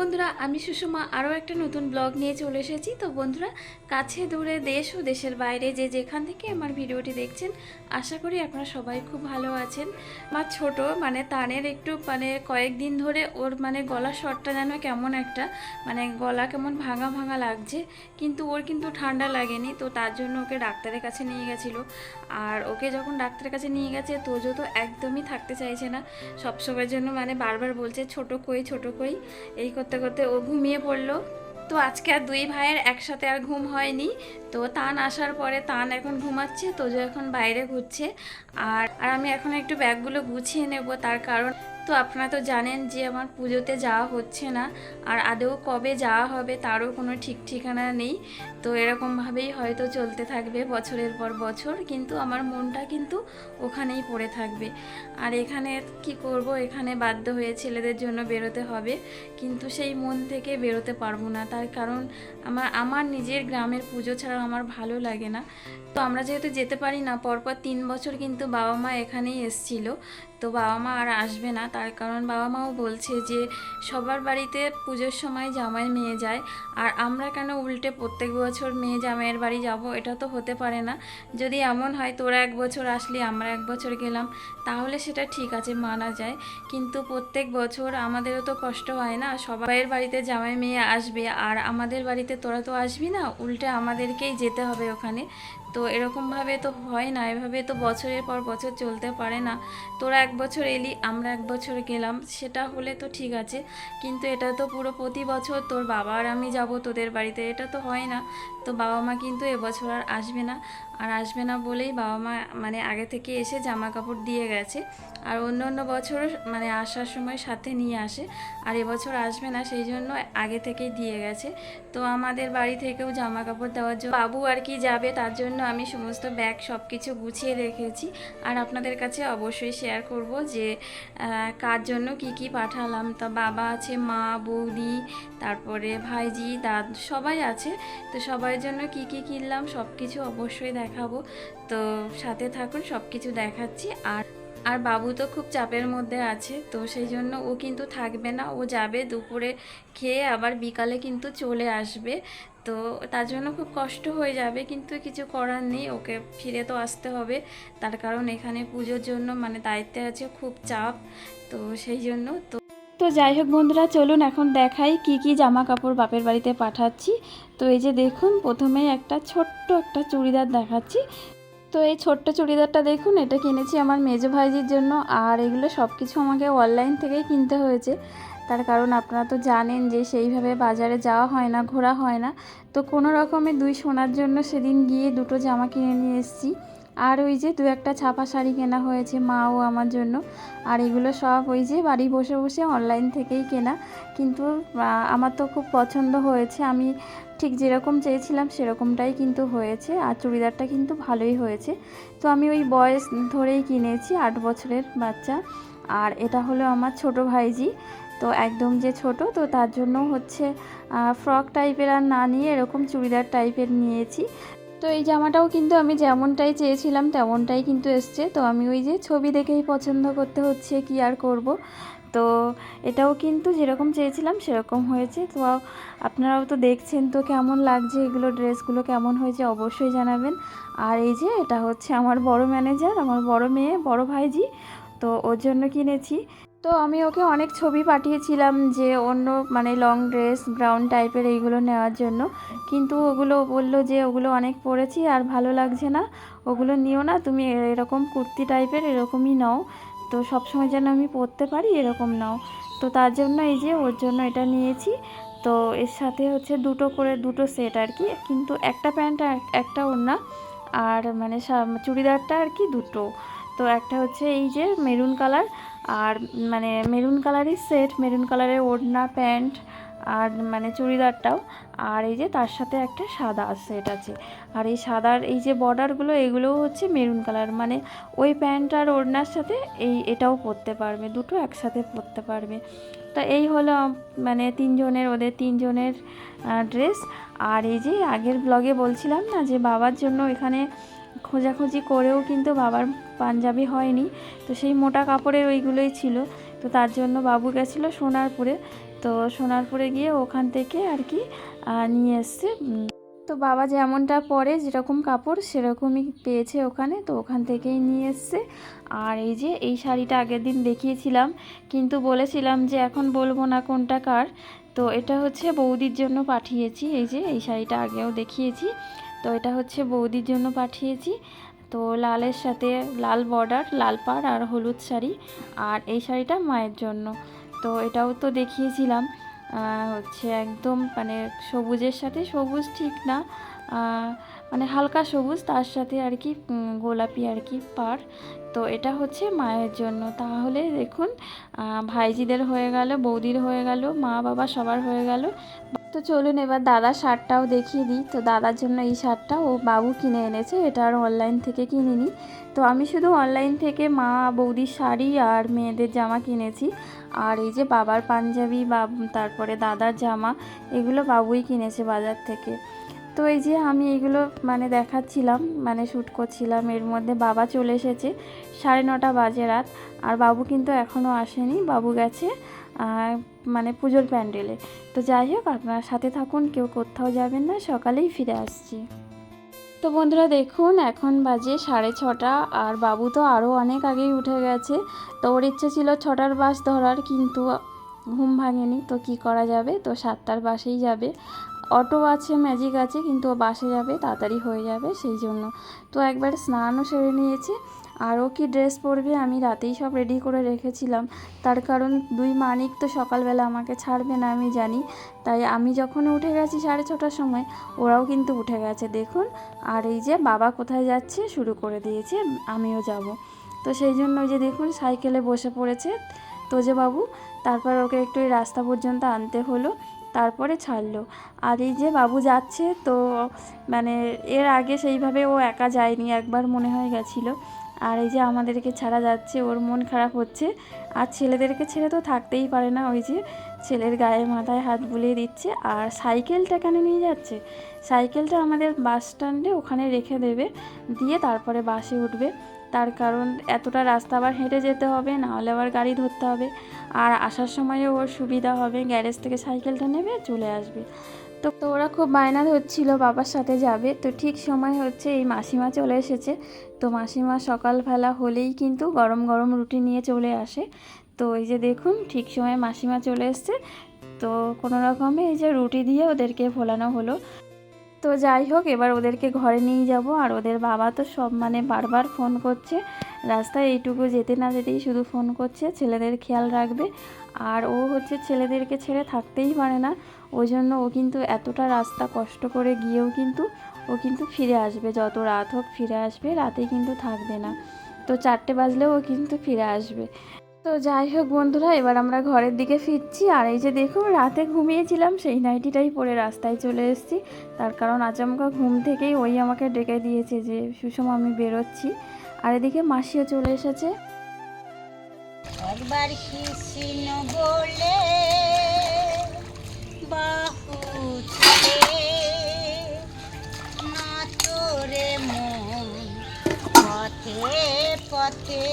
বন্ধুরা, আমি সুষমা আরও একটা নতুন ব্লগ নিয়ে চলে এসেছি। তো বন্ধুরা, কাছে দূরে দেশ ও দেশের বাইরে যে যেখান থেকে আমার ভিডিওটি দেখছেন, আশা করি আপনারা সবাই খুব ভালো আছেন। আমার ছোট মানে তানের একটু মানে কয়েকদিন ধরে ওর মানে গলা শটটা যেন কেমন একটা মানে গলা কেমন ভাঙা ভাঙা লাগছে, কিন্তু ওর কিন্তু ঠান্ডা লাগেনি, তো তার জন্য ওকে ডাক্তারের কাছে নিয়ে গেছিল। আর ওকে যখন ডাক্তারের কাছে নিয়ে গেছে, তোজো তো একদমই থাকতে চাইছে না। সবসময়ের জন্য মানে বারবার বলছে, ছোট কই ছোট কই। এই করতে করতে ও ঘুমিয়ে পড়ল। তো আজকে আর দুই ভাইয়ের একসাথে আর ঘুম হয়নি। তো তান আসার পরে তান এখন ঘুমাচ্ছে, তোজো এখন বাইরে ঘুরছে। আর আর আমি এখন একটু ব্যাগগুলো গুছিয়ে নেব, তার কারণ তো আপনারা তো জানেন যে আমার পুজোতে যাওয়া হচ্ছে না। আর আদৌ কবে যাওয়া হবে তারও কোনো ঠিক ঠিকানা নেই। তো এরকমভাবেই হয়তো চলতে থাকবে বছরের পর বছর, কিন্তু আমার মনটা কিন্তু ওখানেই পড়ে থাকবে। আর এখানে কি করব? এখানে বাধ্য হয়ে ছেলেদের জন্য বেরোতে হবে। কিন্তু সেই মন থেকে বেরোতে পারব না। তার কারণ আমার আমার নিজের গ্রামের পুজো ছাড়া আমার ভালো লাগে না। তো আমরা যেহেতু যেতে পারি না, পরপর তিন বছর কিন্তু বাবা মা এখানেই এসছিল। তো বাবা মা আর আসবে না। তার কারণ বাবা মাও বলছে যে, সবার বাড়িতে পুজোর সময় জামাই মেয়ে যায়। আর আমরা কেন উল্টে প্রত্যেক বছর মেয়ে জামাইয়ের বাড়ি যাব? এটা তো হতে পারে না। যদি এমন হয়, তোরা এক বছর আসলি, আমরা এক বছর গেলাম, তাহলে সেটা ঠিক আছে, মানা যায়। কিন্তু প্রত্যেক বছর আমাদেরও তো কষ্ট হয় না। সবাইয়ের বাড়িতে জামাই মেয়ে আসবে, আর আমাদের বাড়িতে তোরা তো আসবি না? উল্টে আমাদেরকেই যেতে হবে ওখানে। তো এরকমভাবে তো হয় না, এভাবে তো বছরের পর বছর চলতে পারে না। তোরা এক বছর এলি, আমরা এক বছর গেলাম, সেটা হলে তো ঠিক আছে। কিন্তু এটা তো পুরো প্রতি বছর তোর বাবা আর আমি যাব তোদের বাড়িতে, এটা তো হয় না। তো বাবা মা কিন্তু এবছর আর আসবে না। আর আসবে না বলেই বাবা মা মানে আগে থেকে এসে জামা কাপড় দিয়ে গেছে। আর অন্য অন্য বছর মানে আসার সময় সাথে নিয়ে আসে। আর এবছর আসবে না, সেই জন্য আগে থেকেই দিয়ে গেছে। তো আমাদের বাড়ি থেকেও জামা কাপড় দেওয়ার জন্য বাবু আর কি যাবে, তার জন্য আমি সমস্ত ব্যাগ সব কিছু গুছিয়ে রেখেছি। আর আপনাদের কাছে অবশ্যই শেয়ার করব যে কার জন্য কি কি পাঠালাম। তা বাবা আছে, মা, বৌদি, তারপরে ভাইজি, দাদ, সবাই আছে। তো সবার জন্য কি কি কিনলাম সব কিছু অবশ্যই দেখাবো। তো সাথে থাকুন সব কিছু দেখাচ্ছি। আর আর বাবু তো খুব চাপের মধ্যে আছে, তো সেই জন্য ও কিন্তু থাকবে না। ও যাবে দুপুরে খেয়ে আবার বিকালে কিন্তু চলে আসবে। তো তার জন্য খুব কষ্ট হয়ে যাবে, কিন্তু কিছু করার নেই। ওকে ফিরে তো আসতে হবে। তার কারণ এখানে পুজোর জন্য মানে দায়িত্বে আছে, খুব চাপ। তো সেই জন্য তো যাই হোক বন্ধুরা, চলুন এখন দেখাই কি কি জামা কাপড় বাপের বাড়িতে পাঠাচ্ছি। তো এই যে দেখুন প্রথমেই একটা ছোট্ট একটা চুড়িদার দেখাচ্ছি। তো এই ছোট্ট চুড়িদারটা দেখুন, এটা কিনেছি আমার মেজো ভাইজির জন্য। আর এগুলো সব কিছু আমাকে অনলাইন থেকেই কিনতে হয়েছে। তার কারণ আপনারা তো জানেন যে সেইভাবে বাজারে যাওয়া হয় না, ঘোরা হয় না। তো কোনো রকমে দুই সোনার জন্য সেদিন গিয়ে দুটো জামা কিনে নিয়ে এসেছি। আর ওই যে দু একটা ছাপা শাড়ি কেনা হয়েছে মা ও আমার জন্য। আর এগুলো সব ওই যে বাড়ি বসে বসে অনলাইন থেকেই কেনা। কিন্তু আমার তো খুব পছন্দ হয়েছে। আমি ঠিক যেরকম চেয়েছিলাম সেরকমটাই কিন্তু হয়েছে। আর চুড়িদারটা কিন্তু ভালোই হয়েছে। তো আমি ওই বয়স ধরেই কিনেছি, আট বছরের বাচ্চা। আর এটা হলো আমার ছোট ভাইজি। তো একদম যে ছোট, তো তার জন্য হচ্ছে ফ্রক টাইপের আর না নিয়ে এরকম চুড়িদার টাইপের নিয়েছি। তো এই জামাটাও কিন্তু আমি যেমনটাই চেয়েছিলাম তেমনটাই কিন্তু এসছে। তো আমি ওই যে ছবি দেখেই পছন্দ করতে হচ্ছে কি আর করব। তো এটাও কিন্তু যেরকম চেয়েছিলাম সেরকম হয়েছে। তো আপনারাও তো দেখছেন তো কেমন লাগছে এগুলো, ড্রেসগুলো কেমন হয়েছে অবশ্যই জানাবেন। আর এই যে এটা হচ্ছে আমার বড় ম্যানেজার আমার বড় মেয়ে, বড় ভাইজি, তো ওর জন্য কিনেছি। তো আমি ওকে অনেক ছবি পাঠিয়েছিলাম যে অন্য মানে লং ড্রেস ব্রাউন টাইপের এইগুলো নেওয়ার জন্য। কিন্তু ওগুলো বলল যে ওগুলো অনেক পরেছি, আর ভালো লাগছে না। ওগুলো নিও না, তুমি এরকম কুর্তি টাইপের এরকমই নাও। তো সবসময় যেন আমি পরতে পারি, এরকম নাও। তো তার জন্য এই যে ওর জন্য এটা নিয়েছি। তো এর সাথে হচ্ছে দুটো করে, দুটো সেট আর কি। কিন্তু একটা প্যান্ট একটা ওড়না। আর মানে চুড়িদারটা আর কি দুটো। তো একটা হচ্ছে এই যে মেরুন কালার আর মানে মেরুন কালারই সেট, মেরুন কালারের ওড়না, প্যান্ট আর মানে চুড়িদারটাও। আর এই যে তার সাথে একটা সাদা সেট আছে। আর এই সাদার এই যে বর্ডারগুলো এগুলোও হচ্ছে মেরুন কালার। মানে ওই প্যান্ট আর ওড়নার সাথে এই এটাও পরতে পারবে, দুটো একসাথে পরতে পারবে। তা এই হলো মানে তিনজনের, ওদের তিনজনের ড্রেস আর এই যে আগের ব্লগে বলছিলাম না যে বাবার জন্য এখানে খোঁজাখুঁজি করেও কিন্তু বাবার পাঞ্জাবি হয়নি। তো সেই মোটা কাপড়ের ওইগুলোই ছিল। তো তার জন্য বাবু গেছিল সোনারপুরে। তো সোনারপুরে গিয়ে ওখান থেকে আর কি নিয়ে এসছে তো বাবা যেমনটা পরে যেরকম কাপড় সেরকমই পেয়েছে ওখানে। তো ওখান থেকেই নিয়ে এসছে। আর এই যে এই শাড়িটা আগের দিন দেখিয়েছিলাম, কিন্তু বলেছিলাম যে এখন বলব না কোনটা কার। তো এটা হচ্ছে বৌদির জন্য পাঠিয়েছি। এই যে এই শাড়িটা আগেও দেখিয়েছি। তো এটা হচ্ছে বৌদির জন্য পাঠিয়েছি। তো লালের সাথে লাল বর্ডার লাল পাড় আর হলুদ শাড়ি আর এই শাড়িটা মায়ের জন্য। তো এটাও তো দেখিয়েছিলাম। হচ্ছে একদম মানে সবুজের সাথে সবুজ ঠিক না। মানে হালকা সবুজ তার সাথে আর কি গোলাপি আর কি পাড়। তো এটা হচ্ছে মায়ের জন্য। তাহলে দেখুন ভাইজিদের হয়ে গেল, বৌদির হয়ে গেল মা বাবা সবার হয়ে গেল। তো চলুন এবার দাদার শার্টটাও দেখিয়ে দিই। তো দাদার জন্য এই শার্টটা ও বাবু কিনে এনেছে, এটা আর অনলাইন থেকে কিনিনি। তো আমি শুধু অনলাইন থেকে মা, বৌদির শাড়ি আর মেয়েদের জামা কিনেছি। আর এই যে বাবার পাঞ্জাবি বা তারপরে দাদার জামা, এগুলো বাবুই কিনেছে বাজার থেকে। তো এই যে আমি এগুলো মানে দেখাচ্ছিলাম মানে শ্যুট করছিলাম, এর মধ্যে বাবা চলে এসেছে সাড়ে নটা বাজে রাত। আর বাবু কিন্তু এখনও আসেনি, বাবু গেছে। মানে পুজোর প্যান্ডেলে। তো যাই হোক, আপনার সাথে থাকুন, কেউ কোথাও যাবেন না, সকালেই ফিরে আসছি। তো বন্ধুরা, দেখুন, এখন বাজে সাড়ে ছটা, আর বাবু তো আরও অনেক আগেই উঠে গেছে। তো ওর ইচ্ছে ছিল ছটার বাস ধরার, কিন্তু ঘুম ভাঙেনি। তো কি করা যাবে? তো সাতটার বাসেই যাবে। অটো আছে, ম্যাজিক আছে, কিন্তু ও বাসে যাবে, তাড়াতাড়ি হয়ে যাবে, সেই জন্য। তো একবার স্নানও সেরে নিয়েছে। আরও কি ড্রেস পরবে? আমি রাতেই সব রেডি করে রেখেছিলাম। তার কারণ দুই মানিক তো সকালবেলা আমাকে ছাড়বে না, আমি জানি। তাই আমি যখন উঠে গেছি সাড়ে ছটার সময়, ওরাও কিন্তু উঠে গেছে। দেখুন, আর এই যে বাবা কোথায় যাচ্ছে, শুরু করে দিয়েছে, আমিও যাব। তো সেই জন্য ওই যে দেখুন, সাইকেলে বসে পড়েছে তোজে বাবু। তারপর ওকে একটু রাস্তা পর্যন্ত আনতে হলো, তারপরে ছাড়লো। আর এই যে বাবু যাচ্ছে, তো মানে এর আগে সেইভাবে ও একা যায়নি, একবার মনে হয় গেছিল। আর এই যে আমাদেরকে ছাড়া যাচ্ছে, ওর মন খারাপ হচ্ছে। আর ছেলেদেরকে ছেড়ে তো থাকতেই পারে না, ওই যে ছেলের গায়ে মাথায় হাত বুলিয়ে দিচ্ছে। আর সাইকেলটা কেন নিয়ে যাচ্ছে? সাইকেলটা আমাদের বাস স্ট্যান্ডে ওখানে রেখে দেবে, দিয়ে তারপরে বাসে উঠবে। তার কারণ এতটা রাস্তা আবার হেঁটে যেতে হবে, না হলে আবার গাড়ি ধরতে হবে। আর আসার সময়ও ওর সুবিধা হবে, গ্যারেজ থেকে সাইকেলটা নেবে, চলে আসবে। তো ওরা খুব বায়না ধরছিল বাবার সাথে যাবে। তো ঠিক সময় হচ্ছে এই মাসিমা চলে এসেছে। তো মাসিমা সকালবেলা হলেই কিন্তু গরম গরম রুটি নিয়ে চলে আসে। তো এই যে দেখুন, ঠিক সময় মাসিমা চলে এসছে। তো কোনো রকমে এই যে রুটি দিয়ে ওদেরকে ভোলানো হলো। তো যাই হোক, এবার ওদেরকে ঘরে নিয়ে যাব। আর ওদের বাবা তো সব মানে বারবার ফোন করছে। রাস্তায় এইটুকু যেতে না যেতেই শুধু ফোন করছে। ছেলেদের খেয়াল রাখবে। আর ও হচ্ছে ছেলেদেরকে ছেড়ে থাকতেই পারে না। ওই জন্য ও কিন্তু এতটা রাস্তা কষ্ট করে গিয়েও কিন্তু ও কিন্তু ফিরে আসবে। যত রাত হোক ফিরে আসবে রাতে কিন্তু থাকবে না। তো চারটে বাজলেও ও কিন্তু ফিরে আসবে। তো যাই হোক বন্ধুরা, এবার আমরা ঘরের দিকে ফিরছি। আর এই যে দেখুন, রাতে ঘুমিয়েছিলাম, সেই নাইটিটাই পরে রাস্তায় চলে এসেছি। তার কারণ আচমকা ঘুম থেকেই ওই আমাকে ডেকে দিয়েছে যে, সুষম, আমি বেরোচ্ছি। আর এদিকে মাসিও চলে এসেছে। একবার পথে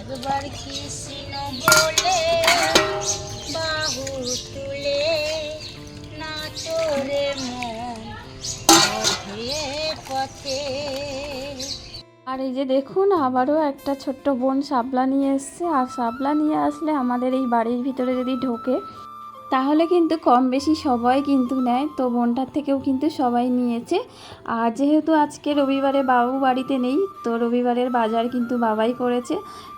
একবার কৃষ্ণ বলে বাহু তুলে না তোরে মন, পথে পথে। আর এই যে দেখুন, আবারও একটা ছোট্ট বোন শাপলা নিয়ে এসছে। আর শাপলা নিয়ে আসলে আমাদের এই বাড়ির ভিতরে যদি ঢোকে তাহলে কিন্তু কম বেশি সবাই কিন্তু নেয়, তো বোনটার থেকেও কিন্তু সবাই নিয়েছে। আর যেহেতু আজকে রবিবারে বাবু বাড়িতে নেই, তো রবিবারের বাজার কিন্তু বাবাই করেছে।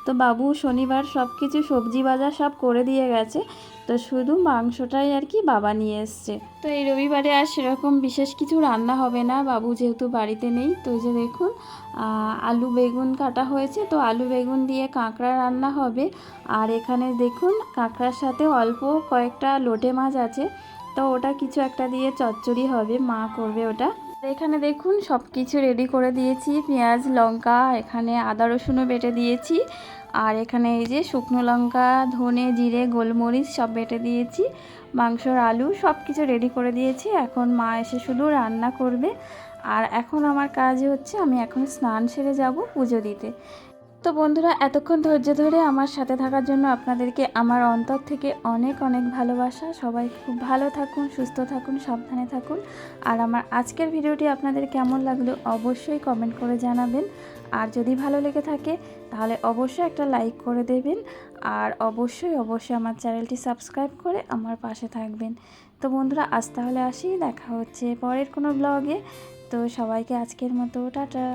তো বাবু শনিবার সব কিছু সবজি বাজার সব করে দিয়ে গেছে। তো শুধু মাংসটাই আর কি বাবা নিয়ে এসছে। তো এই রবিবারে আর সেরকম বিশেষ কিছু রান্না হবে না, বাবু যেহেতু বাড়িতে নেই, তো যে দেখুন আলু বেগুন কাটা হয়েছে, তো আলু বেগুন দিয়ে কাঁকড়া রান্না হবে। আর এখানে দেখুন, কাঁকড়ার সাথে অল্প কয়েকটা লোটে মাছ আছে, তো ওটা কিছু একটা দিয়ে চচ্চড়ি হবে, মা করবে ওটা। এখানে দেখুন সব কিছু রেডি করে দিয়েছি, পেঁয়াজ, লঙ্কা, এখানে আদা রসুনও বেটে দিয়েছি। আর এখানে এই যে শুকনো লঙ্কা, ধনে, জিরে, গোলমরিচ সব বেটে দিয়েছি। মাংসর আলু সব কিছু রেডি করে দিয়েছি। এখন মা এসে শুধু রান্না করবে। আর এখন আমার কাজ হচ্ছে আমি এখন স্নান সেরে যাব পুজো দিতে। তো বন্ধুরা, এতক্ষণ ধৈর্য ধরে আমার সাথে থাকার জন্য আপনাদেরকে আমার অন্তর থেকে অনেক অনেক ভালোবাসা। সবাই খুব ভালো থাকুন, সুস্থ থাকুন, সাবধানে থাকুন। আর আমার আজকের ভিডিওটি আপনাদের কেমন লাগল অবশ্যই কমেন্ট করে জানাবেন। আর যদি ভালো লেগে থাকে, তাহলে অবশ্যই একটা লাইক করে দেবেন। আর অবশ্যই অবশ্যই আমার চ্যানেলটি সাবস্ক্রাইব করে আমার পাশে থাকবেন। তো বন্ধুরা, আজ তাহলে আসি, দেখা হচ্ছে পরের কোনো ব্লগে তো সবাইকে আজকের মতো, টাটা।